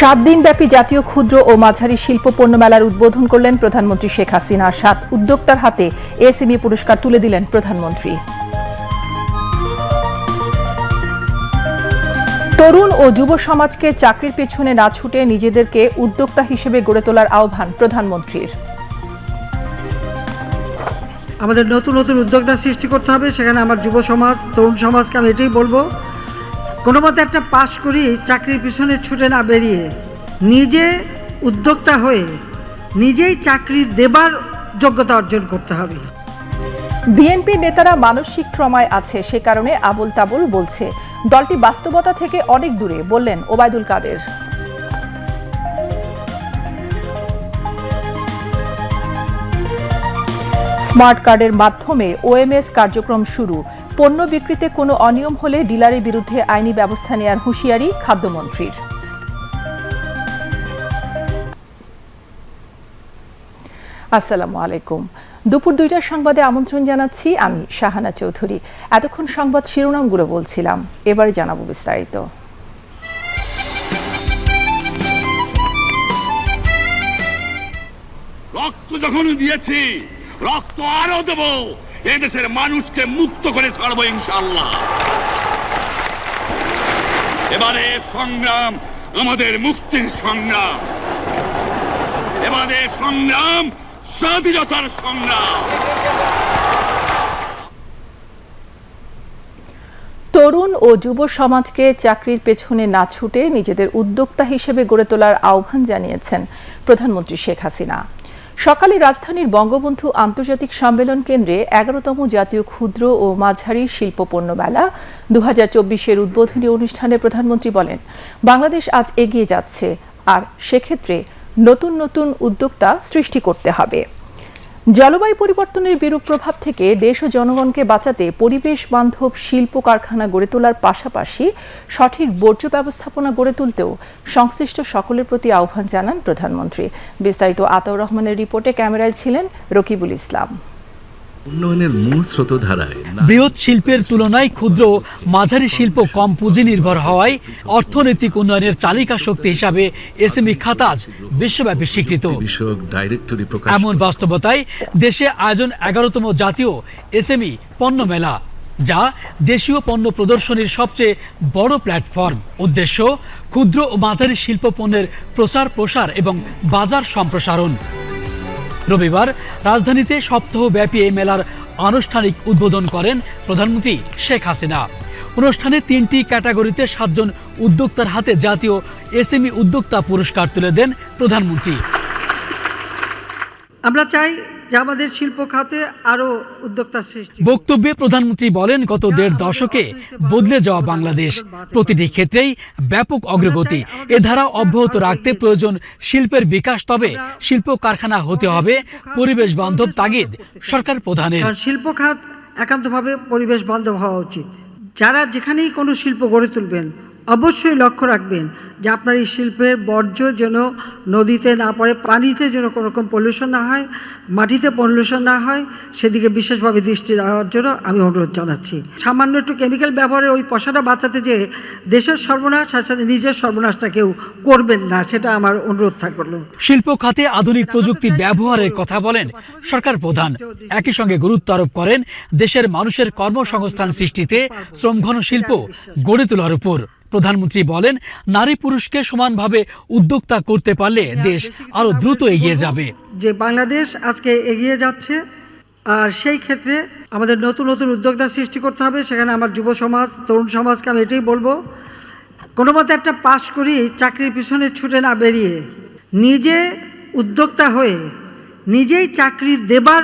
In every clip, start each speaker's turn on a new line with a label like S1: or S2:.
S1: সাত দিনব্যাপী জাতীয় ক্ষুদ্র ও মাঝারি শিল্প পণ্য মেলার উদ্বোধন করলেন প্রধানমন্ত্রী শেখ হাসিনা সাত উদ্যোক্তার হাতে এসএমই পুরস্কার তুলে দিলেন প্রধানমন্ত্রী তরুণ ও যুব সমাজকে চাকরির পেছনে না ছুটে নিজেদেরকে উদ্যোক্তা হিসেবে গড়ে তোলার আহ্বান প্রধানমন্ত্রীর
S2: আমাদের নতুন নতুন উদ্যোক্তা সৃষ্টি করতে হবে সেখানে আমার যুব সমাজ তরুণ সমাজকে আমি এটাই বলবো কোনো মতে একটা পাশ করি চাকরির পিছনে ছুটে না বেরিয়ে নিজে উদ্যোক্তা হয়ে নিজেই চাকরি দেবার যোগ্যতা অর্জন করতে হবে
S1: বিএনপি নেতারা মানসিক ট্রমায় আছে সে কারণে আবুল তাবুল বলছে দলটি বাস্তবতা থেকে অনেক দূরে বললেন ওবায়দুল কাদের স্মার্ট কার্ডের মাধ্যমে ওএমএস কার্যক্রম শুরু পণ্য বিক্রিতে কোনো অনিয়ম হলে ডিলারের বিরুদ্ধে আইনি ব্যবস্থা নেয়ার হুঁশিয়ারি খাদ্যমন্ত্রীর
S3: আসসালামু আলাইকুম দুপুর দুইটার সংবাদে আমন্ত্রণ জানাচ্ছি আমি শাহানা চৌধুরী এতক্ষণ সংবাদ শিরোনামগুলো বলছিলাম এবার জানাবো বিস্তারিত রক্ত যখন দিয়েছি রক্ত আরো দেব এদেশের মানুষকে মুক্ত করে ছাড়বো ইনশাল্লাহ
S1: এবারে সংগ্রাম আমাদের মুক্তির সংগ্রাম এবারে সংগ্রাম স্বাধীনতার সংগ্রাম তরুণ ও যুব সমাজকে চাকরির পেছনে না ছুটে নিজেদের উদ্যোক্তা হিসেবে গড়ে তোলার আহ্বান জানিয়েছেন প্রধানমন্ত্রী শেখ হাসিনা সকালে রাজধানীর বঙ্গবন্ধু আন্তর্জাতিক সম্মেলন কেন্দ্রে এগারোতম জাতীয় ক্ষুদ্র ও মাঝারি শিল্প পণ্য মেলা দু হাজার চব্বিশের উদ্বোধনী অনুষ্ঠানে প্রধানমন্ত্রী বলেন বাংলাদেশ আজ এগিয়ে যাচ্ছে আর সেক্ষেত্রে নতুন নতুন উদ্যোক্তা সৃষ্টি করতে হবে জলবায়ু পরিবর্তনের বিরূপ প্রভাব থেকে দেশ ও জনগণকে বাঁচাতে পরিবেশ বান্ধব শিল্প কারখানা গড়ে তোলার পাশাপাশি সঠিক বর্জ্য ব্যবস্থাপনা গড়ে তুলতেও সংশ্লিষ্ট সকলের প্রতি আহ্বান জানান প্রধানমন্ত্রী বিস্তারিত আতাউর রহমানের রিপোর্টে ক্যামেরায় ছিলেন রকিবুল ইসলাম উন্নয়নের
S4: মূল স্রোতধারায় বৃহৎ শিল্পের তুলনায় ক্ষুদ্র মাঝারি শিল্প কম পুঁজি নির্ভর হওয়ায় অর্থনৈতিক উন্নয়নের চালিকা শক্তি হিসাবে এসএমই খাত আজ বিশ্বব্যাপী স্বীকৃত এমন বাস্তবতায় দেশে আয়োজন এগারোতম জাতীয় এসএমই পণ্য মেলা যা দেশীয় পণ্য প্রদর্শনীর সবচেয়ে বড় প্ল্যাটফর্ম উদ্দেশ্য ক্ষুদ্র ও মাঝারি শিল্প পণ্যের প্রচার প্রসার এবং বাজার সম্প্রসারণ রবিবার রাজধানীতে সপ্তাহব্যাপী এই মেলার আনুষ্ঠানিক উদ্বোধন করেন প্রধানমন্ত্রী শেখ হাসিনা অনুষ্ঠানে তিনটি ক্যাটাগরিতে সাতজন উদ্যোক্তার হাতে জাতীয় এসএমই উদ্যোক্তা পুরস্কার তুলে দেন প্রধানমন্ত্রী আমরা চাই যা আমাদের শিল্প খাতে আরও উদ্যোক্তা সৃষ্টি বক্তব্যে প্রধানমন্ত্রী বলেন গত দেড় দশকে বদলে যাওয়া বাংলাদেশ প্রতিটি ক্ষেত্রেই ব্যাপক অগ্রগতি এ ধারা অব্যাহত রাখতে প্রয়োজন শিল্পের বিকাশ তবে শিল্প কারখানা হতে হবে পরিবেশ বান্ধব তাগিদ সরকার প্রধানের
S2: শিল্প খাত একান্তভাবে পরিবেশ বান্ধব হওয়া উচিত যারা যেখানেই কোনো শিল্প গড়ে তুলবেন অবশ্যই লক্ষ্য রাখবেন যে আপনার এই শিল্পের বর্জ্য যেন নদীতে না পড়ে পানিতে যেন কোনো রকম পলিউশন না হয় মাটিতে পলিউশন না হয় সেদিকে বিশেষভাবে দৃষ্টি দেওয়ার জন্য আমি অনুরোধ জানাচ্ছি সামান্য একটু কেমিক্যাল ব্যবহারের ওই পশাটা বাঁচাতে যে দেশের সর্বনাশ আর সাথে নিজের সর্বনাশটা কেউ করবেন না সেটা আমার অনুরোধ থাকলো
S4: শিল্প খাতে আধুনিক প্রযুক্তি ব্যবহারের কথা বলেন সরকার প্রধান একই সঙ্গে গুরুত্ব আরোপ করেন দেশের মানুষের কর্মসংস্থান সৃষ্টিতে শ্রমঘন শিল্প গড়ে তোলার উপর প্রধানমন্ত্রী বলেন নারী পুরুষকে সমানভাবে উদ্যোক্তা করতে পারলে হ্যাঁ, দেশ আরও দ্রুত এগিয়ে যাবে
S2: যে বাংলাদেশ আজকে এগিয়ে যাচ্ছে আর সেই ক্ষেত্রে আমাদের নতুন নতুন উদ্যোক্তা সৃষ্টি করতে হবে সেখানে আমার যুব সমাজ তরুণ সমাজকে আমি এটাই বলবো কোনো মতে একটা পাশ করি চাকরির পিছনে ছুটে না বেরিয়ে নিজে উদ্যোক্তা হয়ে নিজেই চাকরি দেবার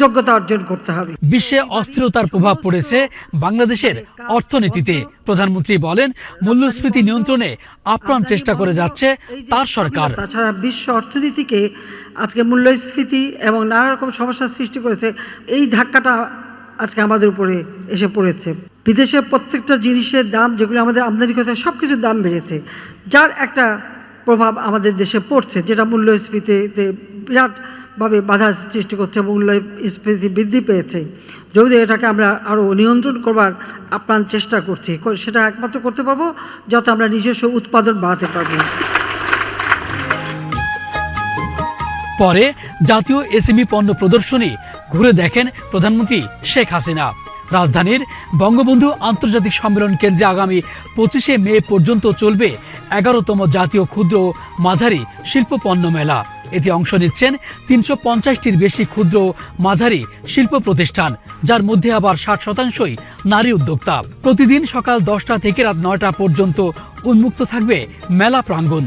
S2: যোগ্যতা অর্জন করতে হবে
S4: বিশ্বে অস্থিরতার প্রভাব পড়েছে বাংলাদেশের অর্থনীতিতে প্রধানমন্ত্রী বলেন মূল্যস্ফীতি নিয়ন্ত্রণে আপ্রাণ চেষ্টা করে যাচ্ছে তার সরকার
S2: তাছাড়া বিশ্ব অর্থনীতিকে আজকে মূল্যস্ফীতি এবং নানা রকম সমস্যার সৃষ্টি করেছে এই ধাক্কাটা আজকে আমাদের উপরে এসে পড়েছে বিদেশে প্রত্যেকটা জিনিসের দাম যেগুলো আমাদের আমদানি করতে সব কিছুর দাম বেড়েছে যার একটা প্রভাব আমাদের দেশে পড়ছে যেটা মূল্যস্ফীতিতে বিরাট ভাবে বাধা সৃষ্টি করছে এবং স্ফীতি বৃদ্ধি পেয়েছে যদি এটাকে আমরা আরও নিয়ন্ত্রণ করবার আপ্রাণ চেষ্টা করছি সেটা একমাত্র করতে পারবো যাতে আমরা নিজস্ব উৎপাদন বাড়াতে পারবো
S4: পরে জাতীয় এসএমই পণ্য প্রদর্শনী ঘুরে দেখেন প্রধানমন্ত্রী শেখ হাসিনা রাজধানীর বঙ্গবন্ধু আন্তর্জাতিক সম্মেলন কেন্দ্রে আগামী পঁচিশে মে পর্যন্ত চলবে এগারোতম জাতীয় ক্ষুদ্র মাঝারি মাঝারি শিল্পপণ্য মেলা এতে অংশ নিচ্ছেন তিনশো পঞ্চাশটির বেশি ক্ষুদ্র মাঝারি শিল্প প্রতিষ্ঠান যার মধ্যে আবার ষাট শতাংশই নারী উদ্যোক্তা প্রতিদিন সকাল দশটা থেকে রাত নয়টা পর্যন্ত উন্মুক্ত থাকবে মেলা প্রাঙ্গণ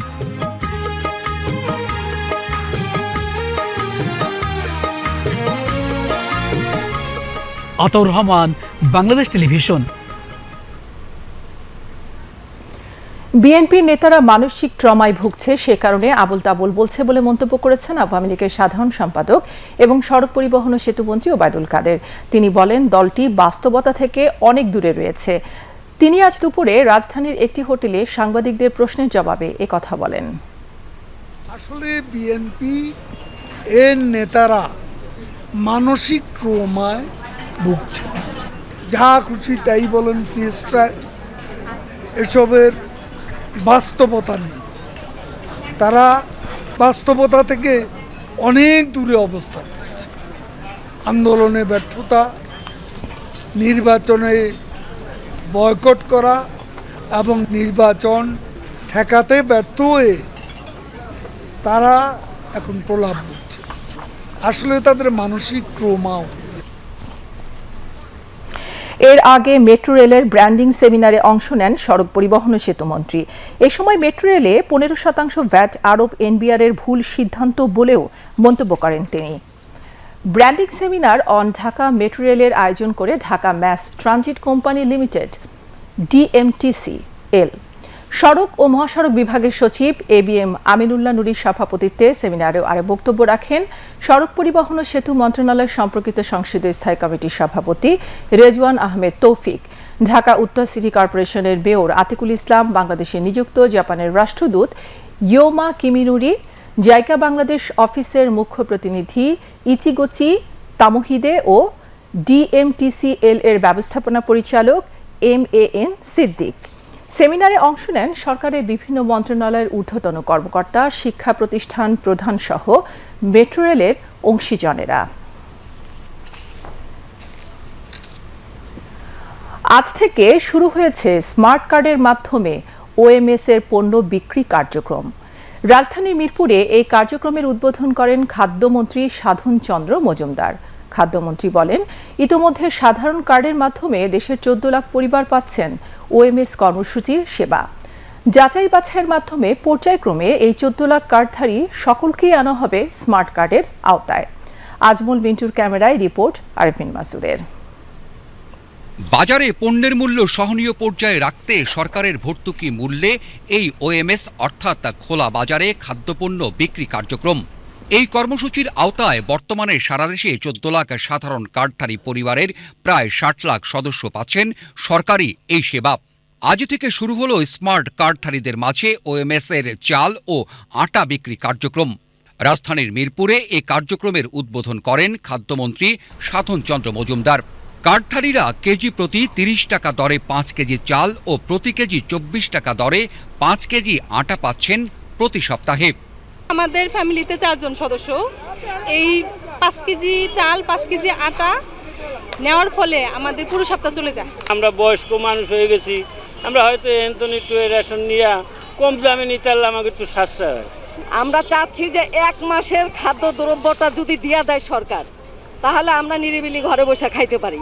S4: আতর রহমান বাংলাদেশ টেলিভিশন
S1: বিএনপি নেতারা মানসিক ট্রমায় ভুগছে সে কারণে আবুল তাবুল বলছে বলে মন্তব্য করেছেন আওয়ামী লীগের সাধারণ সম্পাদক এবং সড়ক পরিবহন ও সেতুমন্ত্রী ওবায়দুল কাদের তিনি বলেন দলটি বাস্তবতা থেকে অনেক দূরে রয়েছে তিনি আজ দুপুরে রাজধানীর একটি হোটেলে সাংবাদিকদের প্রশ্নের জবাবে কথা বলেন
S5: আসলে বিএনপি এর নেতারা মানসিক ট্রমায় ভুগছে যা খুশি তাই বলেন ফিয়েস্টায় এসবের বাস্তবতা নেই তারা বাস্তবতা থেকে অনেক দূরে অবস্থান করছে আন্দোলনে ব্যর্থতা নির্বাচনে বয়কট করা এবং নির্বাচন ঠেকাতে ব্যর্থ হয়ে তারা এখন প্রলাপ করছে আসলে তাদের মানসিক ট্রোমাও
S1: এর আগে মেট্রো রেলের ব্র্যান্ডিং সেমিনারে অংশ নেন সড়ক পরিবহন ও সেতুমন্ত্রী এ সময় মেট্রো রেলে পনেরো শতাংশ ভ্যাট আরোপ এনবিআর এর ভুল সিদ্ধান্ত বলেও মন্তব্য করেন তিনি branding seminar on Dhaka metro রেলের আয়োজন করে Dhaka mass transit company limited ডিএমটিসি এল সড়ক ও মহাসড়ক বিভাগের সচিব এ বি এম আমিনুল্লাহ নুরির সভাপতিত্বে সেমিনারে আরও বক্তব্য রাখেন সড়ক পরিবহন ও সেতু মন্ত্রণালয় সম্পর্কিত সংসদীয় স্থায়ী কমিটির সভাপতি রেজওয়ান আহমেদ তৌফিক ঢাকা উত্তর সিটি কর্পোরেশনের মেয়র আতিকুল ইসলাম বাংলাদেশে নিযুক্ত জাপানের রাষ্ট্রদূত ইয়োমা কিমিনুরি জাইকা বাংলাদেশ অফিসের মুখ্য প্রতিনিধি ইচিগোচি তামহিদে ও ডিএমটিসিএল এর ব্যবস্থাপনা পরিচালক এম এ এন সিদ্দিক সেমিনারে অংশ নেন সরকারের বিভিন্ন মন্ত্রণালয়ের ঊর্ধ্বতন কর্মকর্তা শিক্ষা প্রতিষ্ঠান প্রধান সহ মেট্রো রেলের অংশীজনেরা আজ থেকে শুরু হয়েছে স্মার্ট কার্ডের মাধ্যমে ওএমএস এর পণ্য বিক্রি কার্যক্রম রাজধানীর মিরপুরে এই কার্যক্রমের উদ্বোধন করেন খাদ্যমন্ত্রী সাধন চন্দ্র মজুমদার খাদ্যমন্ত্রী বলেন ইতোমধ্যে সাধারণ কার্ডের মাধ্যমে দেশের চোদ্দ লাখ পরিবার পাচ্ছেন ওএমএস কর্মসূচির সেবা যাচাই বাছাইয়ের মাধ্যমে পর্যায়ক্রমে এই চোদ্দ লাখ কার্ডধারী সকলকেই আনা হবে স্মার্ট কার্ডের আওতায় আজমল মিন্টুর ক্যামেরায় রিপোর্ট আরফিন মাসুরের
S6: বাজারে পণ্যের মূল্য সহনীয় পর্যায়ে রাখতে সরকারের ভর্তুকি মূল্যে এই ওএমএস অর্থাৎ খোলা বাজারে খাদ্যপণ্য বিক্রি কার্যক্রম এই কর্মসূচির আওতায় বর্তমানে সারা দেশে চোদ্দ লাখ সাধারণ কার্ডধারী পরিবারের প্রায় ষাট লাখ সদস্য পাচ্ছেন সরকারি এই সেবা আজ থেকে শুরু হল স্মার্ট কার্ডধারীদের মাঝে ওএমএস এর চাল ও আটা বিক্রি কার্যক্রম রাজধানীর মিরপুরে এ কার্যক্রমের উদ্বোধন করেন খাদ্যমন্ত্রী সাধনচন্দ্র মজুমদার কার্ডধারীরা কেজি প্রতি তিরিশ টাকা দরে পাঁচ কেজি চাল ও প্রতি কেজি চব্বিশ টাকা দরে পাঁচ কেজি আটা পাচ্ছেন প্রতি সপ্তাহে
S7: আমাদের ফ্যামিলিতে চারজন সদস্য এই পাঁচ কেজি চাল পাঁচ কেজি আটা নেওয়ার ফলে আমাদের পুরো সপ্তাহ চলে যায়
S8: আমরা বয়স্ক মানুষ হয়ে গেছি আমরা হয়তো এন্তন একটু রেশন নিয়ে কম দামে নিতে পারলে আমাকে একটু সাশ্রয় হয়
S9: আমরা চাচ্ছি যে এক মাসের খাদ্য দ্রব্যটা যদি দিয়া দেয় সরকার তাহলে আমরা নিরিবিলি ঘরে বসে খাইতে পারি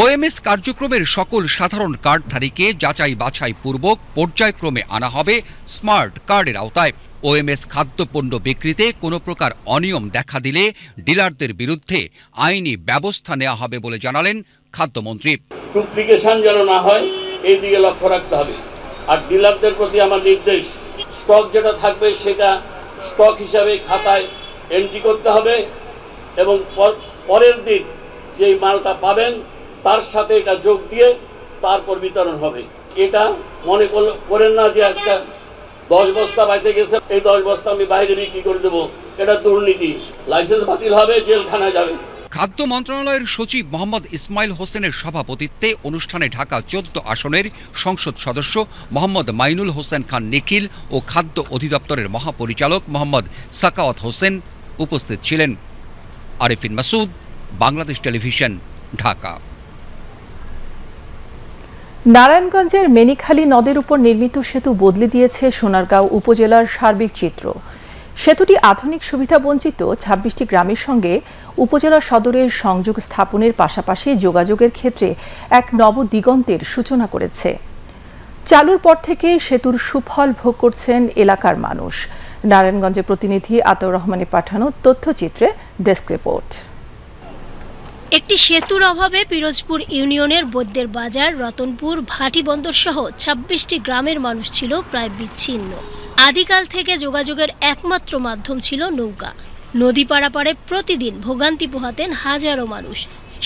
S6: ওএমএস কার্যক্রমের সকল সাধারণ কার্ডধারীকে যাচাই বাছাই পূর্বক পর্যায়ক্রমে আনা হবে স্মার্ট কার্ডের আওতায় ওএমএস খাদ্যপণ্য বিক্রিতে কোনো প্রকার অনিয়ম দেখা দিলে ডিলারদের বিরুদ্ধে আইনি ব্যবস্থা নেওয়া হবে বলে জানালেন খাদ্যমন্ত্রী
S10: ডুপ্লিকেশন যেন না হয় এই দিকে লক্ষ্য রাখতে হবে আর ডিলারদের প্রতি আমার নির্দেশ স্টক যেটা থাকবে সেটা স্টক হিসাবে খাতায় এন্ট্রি করতে হবে এবং পরের দিন যেই মালটা পাবেন তার সাথে এটা যোগ দিয়ে তারপর বিতরণ হবে এটা মনে করেন না যে একটা দশ বস্তা বাইসে গেছে এই দশ বস্তা আমি বাইরে বিক্রি করে দেবো এটা দুর্নীতি লাইসেন্স বাতিল হবে জেলখানায় যাবে
S6: খাদ্য মন্ত্রণালয়ের সচিব মোহাম্মদ ইসমাইল হোসেনের সভাপতিত্বে অনুষ্ঠানে ঢাকা চৌদ্দ আসনের সংসদ সদস্য মোহাম্মদ মাইনুল হোসেন খান নিখিল ও খাদ্য অধিদপ্তরের মহাপরিচালক মোহাম্মদ সাকাওয়াত হোসেন উপস্থিত ছিলেন আরিফিন মাসুদ বাংলাদেশ টেলিভিশন ঢাকা
S1: নারায়ণগঞ্জের মেনিখালী নদের উপর নির্মিত সেতু বদলে দিয়েছে সোনারগাঁও উপজেলার সার্বিক চিত্র সেতুটি আধুনিক সুবিধা বঞ্চিত ছাব্বিশটি গ্রামের সঙ্গে উপজেলা সদরের সংযোগ স্থাপনের পাশাপাশি যোগাযোগের ক্ষেত্রে এক নব দিগন্তের সূচনা করেছে চালুর পর থেকে সেতুর সুফল ভোগ করছেন এলাকার মানুষ নারায়ণগঞ্জের প্রতিনিধি আতর রহমানের পাঠানো তথ্যচিত্রে ডেস্ক রিপোর্ট
S11: একটি সেতুর অভাবে পিরোজপুর ইউনিয়নের বৈদ্যের বাজার রতনপুর ভাটি বন্দর সহ ছাব্বিশটি গ্রামের মানুষ ছিল প্রায় বিচ্ছিন্ন আদিকাল থেকে যোগাযোগের একমাত্র মাধ্যম ছিল নৌকা নদী পাড়াপাড়ে প্রতিদিন ভোগান্তি পোহাতেন হাজারো মানুষ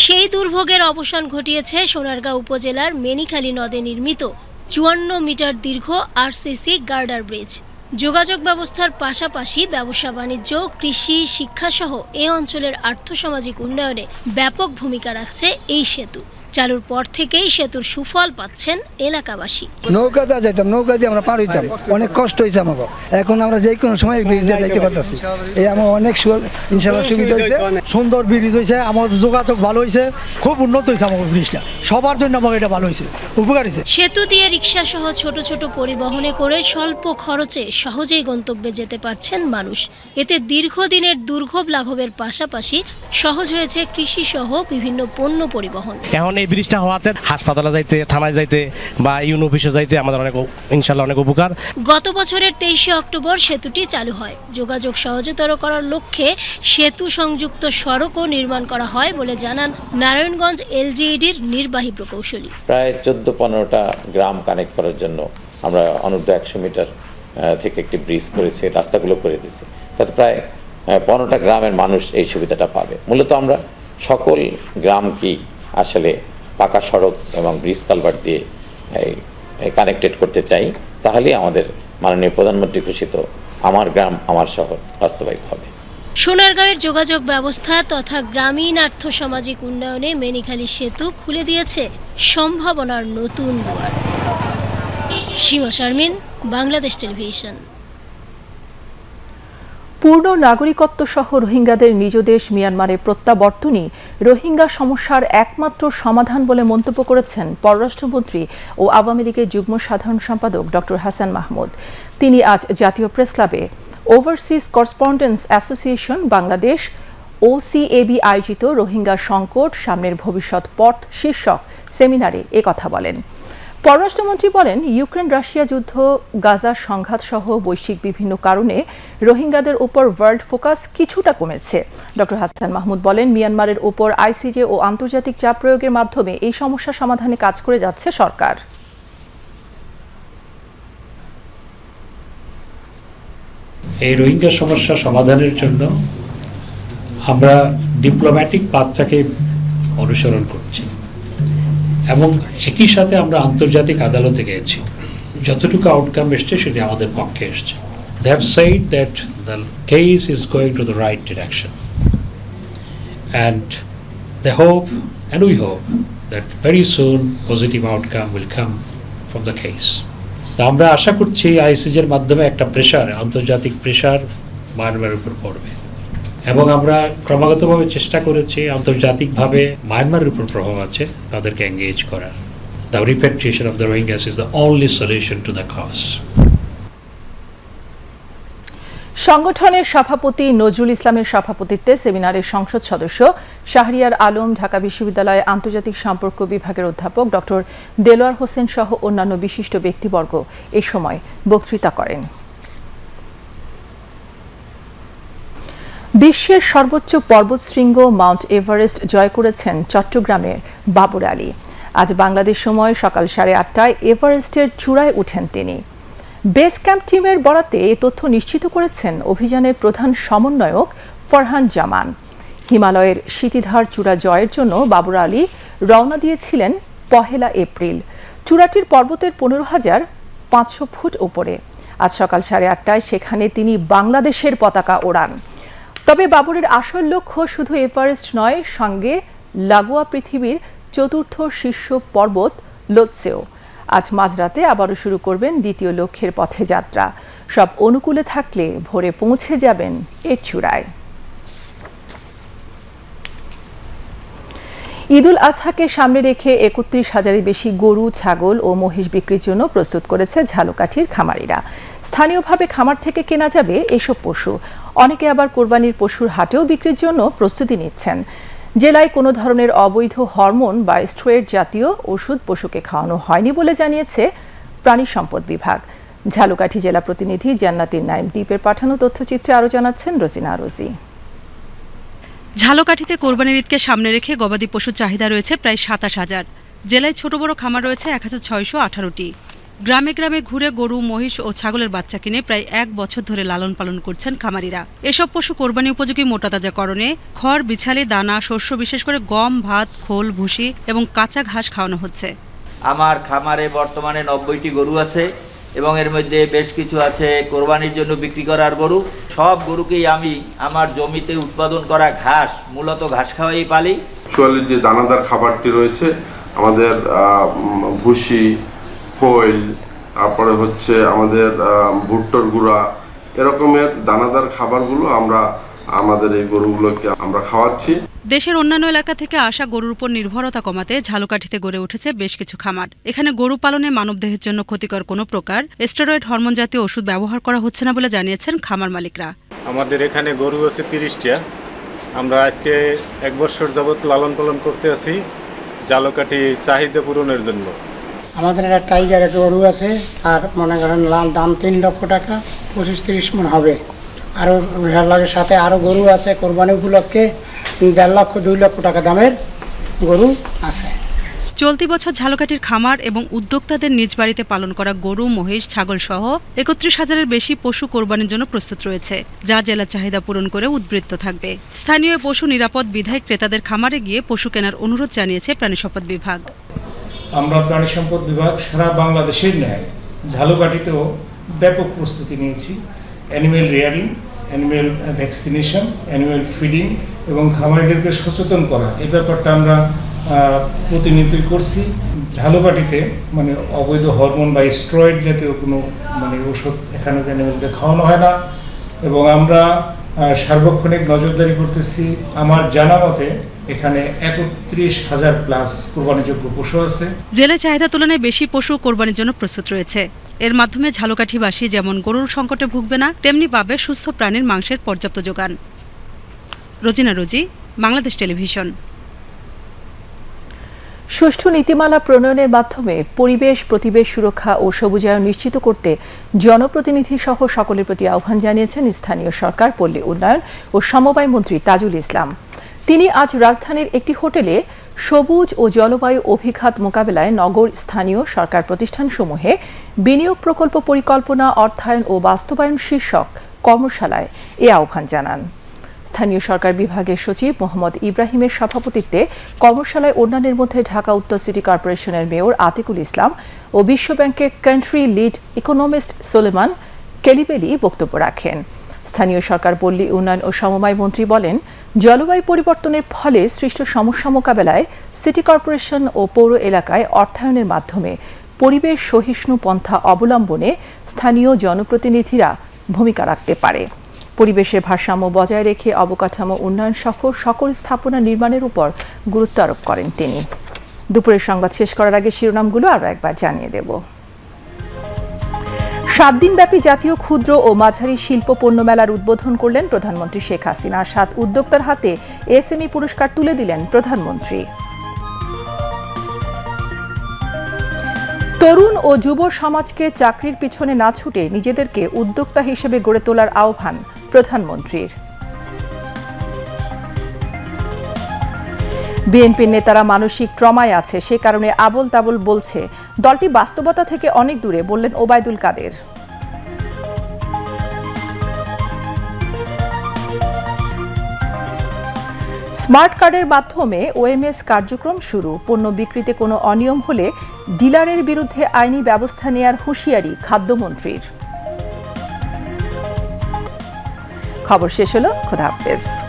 S11: সেই দুর্ভোগের অবসান ঘটিয়েছে সোনারগাঁও উপজেলার মেনিখালী নদে নির্মিত চুয়ান্ন মিটার দীর্ঘ আরসিসি গার্ডার ব্রিজ যোগাযোগ ব্যবস্থার পাশাপাশি ব্যবসা বাণিজ্য কৃষি শিক্ষাসহ এ অঞ্চলের আর্থসামাজিক উন্নয়নে ব্যাপক ভূমিকা রাখছে এই সেতু চালুর পর থেকেই সেতুর সুফল পাচ্ছেন এলাকাবাসী
S12: নৌকাতে যাইতাম নৌকা দিয়ে আমরা পার হইতাম অনেক কষ্ট হয়েছে আমাকে এখন আমরা যে কোনো সময় ব্রিজ দিয়ে যাইতে পারতেছি এই আমার অনেক ইনশাল্লাহ সুবিধা হয়েছে সুন্দর ব্রিজ হয়েছে আমার যোগাযোগ ভালো হয়েছে খুব উন্নত হয়েছে আমার ব্রিজটা সবার জন্য আমাকে এটা ভালো হয়েছে উপকার হয়েছে
S11: সেতু দিয়ে রিক্সা সহ ছোট ছোট পরিবহনে করে স্বল্প খরচে সহজেই গন্তব্যে যেতে পারছেন মানুষ এতে দীর্ঘদিনের দুর্ভোগ লাঘবের পাশাপাশি সহজ হয়েছে কৃষি সহ বিভিন্ন পণ্য পরিবহন
S13: এখন এই বৃষ্টি ব্রিজটা হওয়াতে হাসপাতালে যাইতে থানায় যাইতে বা ইউন অফিসে যাইতে আমাদের অনেক ইনশাল্লাহ অনেক উপকার
S11: গত বছরের তেইশে অক্টোবর সেতুটি চালু হয় যোগাযোগ সহজতর করার লক্ষ্যে সেতু সংযুক্ত সড়কও নির্মাণ করা হয় বলে জানান নারায়ণগঞ্জ এলজিইডির নির্বাহী প্রকৌশলী
S14: প্রায় চোদ্দ পনেরোটা গ্রাম কানেক্ট করার জন্য আমরা অনূর্ধ্ব একশো মিটার থেকে একটি ব্রিজ করেছি রাস্তাগুলো করে দিয়েছি তাতে প্রায় পনেরোটা গ্রামের মানুষ এই সুবিধাটা পাবে মূলত আমরা সকল গ্রামকেই আসলে পাকা সড়ক এবং ব্রিজ কালভার দিয়ে কানেক্টেড করতে চাই তাহলেই আমাদের মাননীয় প্রধানমন্ত্রী ঘোষিত আমার গ্রাম আমার শহর বাস্তবায়িত হবে
S11: সোনারগাঁয়ের যোগাযোগ ব্যবস্থা তথা গ্রামীণ আর্থ সামাজিক উন্নয়নে মেনিখালী সেতু খুলে দিয়েছে সম্ভাবনার নতুন দুয়ার সীমা শারমিন বাংলাদেশ টেলিভিশন
S1: পূর্ণ নাগরিকত্ব সহ রোহিঙ্গাদের নিজ দেশ মিয়ানমারে প্রত্যাবর্তনই রোহিঙ্গা সমস্যার একমাত্র সমাধান বলে মন্তব্য করেছেন পররাষ্ট্রমন্ত্রী ও আওয়ামী লীগের যুগ্ম সাধারণ সম্পাদক ডক্টর হাসান মাহমুদ তিনি আজ জাতীয় প্রেস ক্লাবে overseas correspondence association Bangladesh OCAB আয়োজিত রোহিঙ্গা সংকট সামনের ভবিষ্যৎ পথ শীর্ষক সেমিনারে কথা বলেন পররাষ্ট্রমন্ত্রী বলেন ইউক্রেন রাশিয়া যুদ্ধ গাজা সংঘাত সহ বৈশ্বিক বিভিন্ন কারণে রোহিঙ্গাদের উপর ওয়ার্ল্ড ফোকাস কিছুটা কমেছে ড হাসান মাহমুদ বলেন মিয়ানমারের উপর আইসিজে ও আন্তর্জাতিক চাপ প্রয়োগের মাধ্যমে এই সমস্যা সমাধানে কাজ করে যাচ্ছে সরকার
S15: এই রোহিঙ্গা সমস্যা সমাধানের জন্য আমরা ডিপ্লোম্যাটিক পাত্রাকে অনুসরণ করছি এবং একই সাথে আমরা আন্তর্জাতিক আদালতে গেছি যতটুকু আউটকাম এসছে সেটি আমাদের পক্ষে এসছে they have said that the case is going to the right direction. And they hope, and we hope, that very soon positive outcome will come from the case. তা আমরা আশা করছি আইসিজের মাধ্যমে একটা প্রেশার আন্তর্জাতিক প্রেশার বারবার উপর পড়বে এবং আমরা ক্রমাগতভাবে চেষ্টা করেছি আন্তর্জাতিকভাবে মায়ানমারের উপর প্রভাব আছে তাদেরকে এঙ্গেজ করার the repatriation of the Rohingyas is the only solution to the cause
S1: সংগঠনের সভাপতি নজরুল ইসলামের সভাপতিত্বে সেমিনারের সংসদ সদস্য শাহরিয়ার আলম ঢাকা বিশ্ববিদ্যালয়ের আন্তর্জাতিক সম্পর্ক বিভাগের অধ্যাপক ডক্টর দেলোয়ার হোসেন সহ অন্যান্য বিশিষ্ট ব্যক্তিবর্গ এ সময় বক্তৃতা করেন বিশ্বের সর্বোচ্চ পর্বতশৃঙ্গ মাউন্ট এভারেস্ট জয় করেছেন চট্টগ্রামের বাবুর আলী আজ বাংলাদেশ সময় সকাল সাড়ে আটটায় এভারেস্টের চূড়ায় উঠেন তিনি বেস ক্যাম্প টিমের বরাতে এ তথ্য নিশ্চিত করেছেন অভিযানের প্রধান সমন্বয়ক ফরহান জামান হিমালয়ের শীতিধার চূড়া জয়ের জন্য বাবুর আলী রওনা দিয়েছিলেন পহেলা এপ্রিল চূড়াটির পর্বতের পনেরো হাজার পাঁচশো ফুট উপরে আজ সকাল সাড়ে আটটায় সেখানে তিনি বাংলাদেশের পতাকা ওড়ান তবে বাবরের আসল লক্ষ্য শুধু এভারেস্ট নয় সঙ্গে লাগোয়া পৃথিবীর চতুর্থ শীর্ষ পর্বত লোৎসেও আজ মাঝরাতে আবারও শুরু করবেন দ্বিতীয় লক্ষ্যের পথে যাত্রা সব অনুকূলে থাকলে ভোরে পৌঁছে যাবেন এর চূড়ায় ঈদ উল আজহাকে সামনে রেখে একত্রিশ হাজারের বেশি গরু ছাগল ও মহিষ বিক্রির জন্য প্রস্তুত করেছে ঝালকাঠির খামারিরা স্থানীয়ভাবে খামার থেকে কেনা যাবে এসব পশু অনেকে আবার কোরবানির পশুর হাটেও বিক্রির জন্য প্রস্তুতি নিচ্ছেন জেলায় কোনো ধরনের অবৈধ হরমোন বা স্ট্রয়েড জাতীয় ওষুধ পশুকে খাওয়ানো হয়নি বলে জানিয়েছে প্রাণী সম্পদ বিভাগ ঝালুকাঠি জেলা প্রতিনিধি জান্নাতির নাইম দ্বীপের পাঠানো তথ্যচিত্রে আরও জানাচ্ছেন রোজিনা রোজি
S16: ঝালুকাঠিতে কোরবানির ঈদকে সামনে রেখে গবাদি পশুর চাহিদা রয়েছে প্রায় সাতাশ হাজার জেলায় ছোট বড় খামার রয়েছে এক হাজার ছয়শো আঠারোটি গ্রামে গ্রামে ঘুরে গরু মহিষ ও ছাগলের বাচ্চা কিনে প্রায় এক বছর ধরে লালন পালন করছেন খামারিরা এসব পশু কোরবানি উপযোগী করণে খড় বিছালি দানা শস্য বিশেষ করে গম ভাত খোল ভুসি এবং কাঁচা ঘাস খাওয়ানো হচ্ছে
S17: আমার খামারে বর্তমানে নব্বইটি গরু আছে এবং এর মধ্যে বেশ কিছু আছে কোরবানির জন্য বিক্রি করার গরু সব গরুকেই আমি আমার জমিতে উৎপাদন করা ঘাস মূলত ঘাস খাওয়াই পালি
S18: যে দানাদার খাবারটি রয়েছে আমাদের ভুসি খৈল তারপরে হচ্ছে আমাদের ভুট্টোর গুঁড়া এরকমের দানাদার খাবারগুলো আমরা আমাদের এই গরুগুলোকে আমরা খাওয়াচ্ছি
S16: দেশের অন্যান্য এলাকা থেকে আসা গরুর উপর নির্ভরতা কমাতে ঝালকাঠিতে গড়ে উঠেছে বেশ কিছু খামার এখানে গরু পালনে মানবদেহের জন্য ক্ষতিকর কোনো প্রকার স্টেরয়েড হরমোন জাতীয় ওষুধ ব্যবহার করা হচ্ছে না বলে জানিয়েছেন খামার মালিকরা
S19: আমাদের এখানে গরু আছে তিরিশটা আমরা আজকে এক বছর যাবৎ লালন পালন করতে আছি ঝালকাঠি চাহিদা পূরণের জন্য
S20: আমাদের একটা টাইগার একটা গরু আছে আর মনে করেন লাল দাম তিন লক্ষ টাকা পঁচিশ তিরিশ মন হবে আরও লাগের সাথে আরও গরু আছে কোরবানি উপলক্ষে দেড় লক্ষ দুই লক্ষ টাকা দামের গরু আছে
S16: চলতি বছর ঝালকাঠির খামার এবং উদ্যোক্তাদের নিজ বাড়িতে পালন করা গরু মহিষ ছাগল সহ একত্রিশ হাজারের বেশি পশু কোরবানির জন্য প্রস্তুত রয়েছে যা জেলার চাহিদা পূরণ করে উদ্বৃত্ত থাকবে স্থানীয় পশু নিরাপদ বিধায় ক্রেতাদের খামারে গিয়ে পশু কেনার অনুরোধ জানিয়েছে প্রাণী সম্পদ বিভাগ
S21: আমরা প্রাণী সম্পদ বিভাগ সারা বাংলাদেশের ন্যায় ঝালুকাটিতেও ব্যাপক প্রস্তুতি নিয়েছি animal rearing animal vaccination animal feeding এবং খামারিদেরকে সচেতন করা এই ব্যাপারটা আমরা প্রতিনিধিত্ব করছি ঝালুকাটিতে মানে অবৈধ হরমোন বা স্ট্রয়েড জাতীয় কোনো মানে ওষুধ এখানে অ্যানিমেলকে খাওয়ানো হয় না এবং আমরা সার্বক্ষণিক নজরদারি করতেছি আমার জানা মতে এখানে একত্রিশ হাজার প্লাস কোরবানিযোগ্য পশু আছে
S16: জেলায় চাহিদা তুলনায় বেশি পশু কোরবানির জন্য প্রস্তুত রয়েছে এর মাধ্যমে ঝালকাঠিবাসী যেমন গরুর সংকটে ভুগবে না তেমনি পাবে সুস্থ প্রাণীর মাংসের পর্যাপ্ত যোগান রোজিনা রোজি বাংলাদেশ টেলিভিশন
S1: সুষ্ঠু নীতিমালা প্রণয়নের মাধ্যমে পরিবেশ প্রতিবেশ সুরক্ষা ও সবুজায়ন নিশ্চিত করতে জনপ্রতিনিধি সহ সকলের প্রতি আহ্বান জানিয়েছেন স্থানীয় সরকার পল্লী উন্নয়ন ও সমবায় মন্ত্রী তাজুল ইসলাম তিনি আজ রাজধানীর একটি হোটেলে সবুজ ও জলবায়ু অভিঘাত মোকাবেলায় নগর স্থানীয় সরকার প্রতিষ্ঠানসমূহে বিনিয়োগ প্রকল্প পরিকল্পনা অর্থায়ন ও বাস্তবায়ন শীর্ষক কর্মশালায় এ আহ্বান জানান স্থানীয় সরকার বিভাগের সচিব মোহাম্মদ ইব্রাহিমের সভাপতিত্বে কর্মশালায় অন্যান্যের মধ্যে ঢাকা উত্তর সিটি কর্পোরেশনের মেয়র আতিকুল ইসলাম ও বিশ্বব্যাংকের country lead economist Souleymane Coulibaly বক্তব্য রাখেন স্থানীয় সরকার পল্লী উন্নয়ন ও সমবায় মন্ত্রী বলেন জলবায়ু পরিবর্তনের ফলে সৃষ্ট সমস্যা মোকাবেলায় সিটি কর্পোরেশন ও পৌর এলাকায় অর্থায়নের মাধ্যমে পরিবেশ সহিষ্ণু পন্থা অবলম্বনে স্থানীয় জনপ্রতিনিধিরা ভূমিকা রাখতে পারে পরিবেশের ভারসাম্য বজায় রেখে অবকাঠামো উন্নয়ন সহ সকল স্থাপনা নির্মাণের উপর গুরুত্ব আরোপ করেন তিনি দুপুরের সংবাদ শেষ করার আগে শিরোনামগুলো আরও একবার জানিয়ে দেবো সাত দিনব্যাপী জাতীয় ক্ষুদ্র ও মাঝারি শিল্প পণ্য মেলার উদ্বোধন করলেন প্রধানমন্ত্রী শেখ হাসিনা সাত উদ্যোক্তার হাতে এসএমই পুরস্কার তুলে দিলেন প্রধানমন্ত্রী তরুণ ও যুব সমাজকে চাকরির পিছনে না ছুটে নিজেদেরকে উদ্যোক্তা হিসেবে গড়ে তোলার আহ্বান প্রধানমন্ত্রীর বিএনপির নেতারা মানসিক ট্রমায় আছে সে কারণে আবল তাবল বলছে দলটি বাস্তবতা থেকে অনেক দূরে বললেন ওবায়দুল কাদের স্মার্ট কার্ডের মাধ্যমে ওএমএস কার্যক্রম শুরু পণ্য বিক্রিতে কোনো অনিয়ম হলে ডিলারের বিরুদ্ধে আইনি ব্যবস্থা নেয়ার হুঁশিয়ারি খাদ্যমন্ত্রীর খবর শেষ হলো খোদা হাফেজ